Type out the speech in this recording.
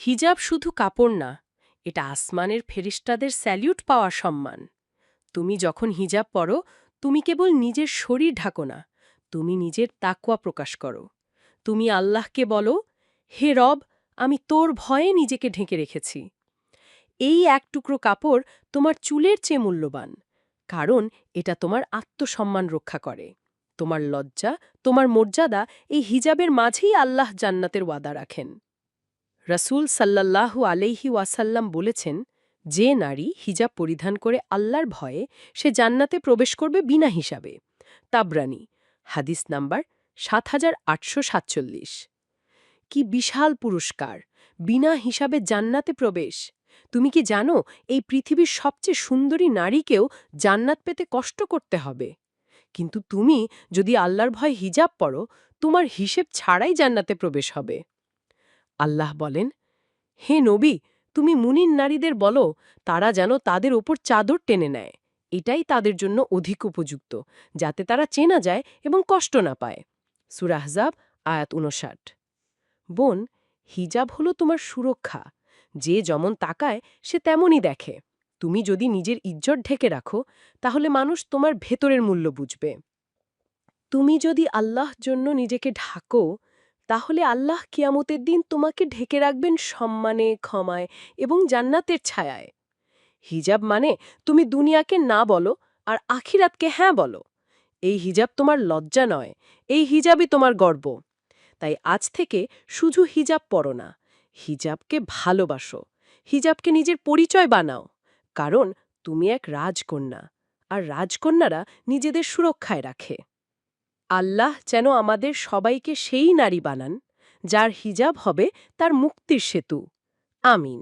হিজাব শুধু কাপড় না, এটা আসমানের ফেরিস্তাদের স্যালিউট পাওয়া সম্মান। তুমি যখন হিজাব পরো, তুমি কেবল নিজের শরীর ঢাকো না, তুমি নিজের তাকুয়া প্রকাশ করো। তুমি আল্লাহকে বলো, হে রব, আমি তোর ভয়ে নিজেকে ঢেকে রেখেছি। এই এক টুকরো কাপড় তোমার চুলের চেয়ে মূল্যবান, কারণ এটা তোমার আত্মসম্মান রক্ষা করে। তোমার লজ্জা, তোমার মর্যাদা এই হিজাবের মাঝেই আল্লাহ জান্নাতের ওয়াদা রাখেন। রাসূল সাল্লাল্লাহু আলাইহি ওয়াসাল্লাম বলেছেন, যে নারী হিজাব পরিধান করে আল্লাহর ভয়ে সে জান্নাতে প্রবেশ করবে বিনা হিসাবে। তাবরানি, হাদিস নাম্বার সাত হাজার আটশো সাতচল্লিশ। কি বিশাল পুরস্কার, বিনা হিসাবে জান্নাতে প্রবেশ। তুমি কি জানো, এই পৃথিবীর সবচেয়ে সুন্দরী নারীকেও জান্নাত পেতে কষ্ট করতে হবে? কিন্তু তুমি যদি আল্লাহর ভয় হিজাব পড়ো তোমার হিসেব ছাড়াই জান্নাতে প্রবেশ হবে। আল্লাহ বলেন, হে নবী, তুমি মুনিন নারীদের বলো, তারা যেন তাদের ওপর চাদর টেনে নেয়। এটাই তাদের জন্য অধিক উপযুক্ত, যাতে তারা চেনা যায় এবং কষ্ট না পায়। সুরাহজাব আয়াত উনষাট বোন, হিজাব হলো তোমার সুরক্ষা। যে যেমন তাকায়, সে তেমনই দেখে। তুমি যদি নিজের ইজ্জত ঢেকে রাখো, তাহলে মানুষ তোমার ভেতরের মূল্য বুঝবে। তুমি যদি আল্লাহ জন্য নিজেকে ঢাকো তাহলে আল্লাহ কিয়ামতের দিন তোমাকে ঢেকে রাখবেন সম্মানে, ক্ষমায় এবং জান্নাতের ছায়ায়। হিজাব মানে তুমি দুনিয়াকে না বলো আর আখিরাতকে হ্যাঁ বলো। এই হিজাব তোমার লজ্জা নয়, এই হিজাবই তোমার গর্ব। তাই আজ থেকে শুধু হিজাব পরো না, হিজাবকে ভালোবাসো, হিজাবকে নিজের পরিচয় বানাও, কারণ তুমি এক রাজকন্যা, আর রাজকন্যারা নিজেদের সুরক্ষায় রাখে। আল্লাহ যেন আমাদের সবাইকে সেই নারী বানান যার হিজাব হবে তার মুক্তির সেতু। আমিন।